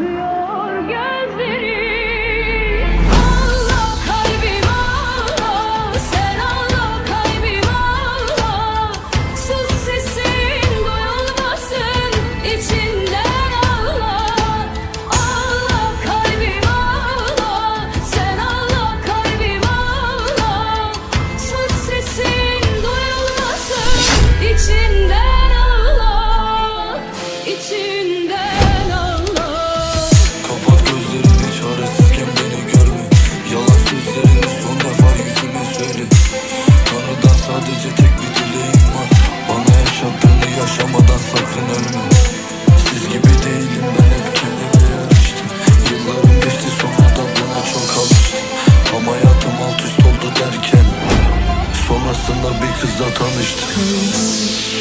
Kıyamet Yolda bir kızla tanıştım.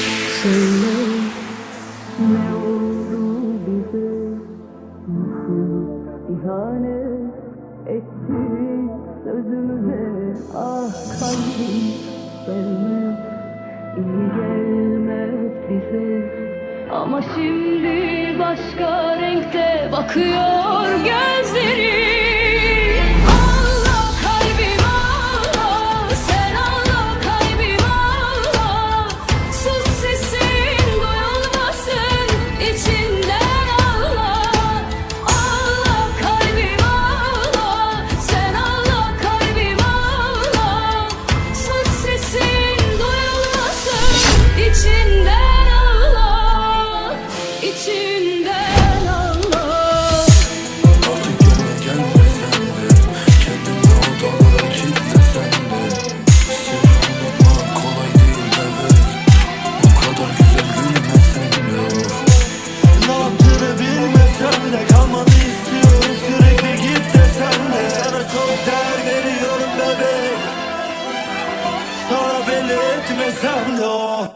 İhanet etti sözümüze Ah kalbim sevmem İyi gelmez bize Ama şimdi başka renkte bakıyor gönlüm Тебе землю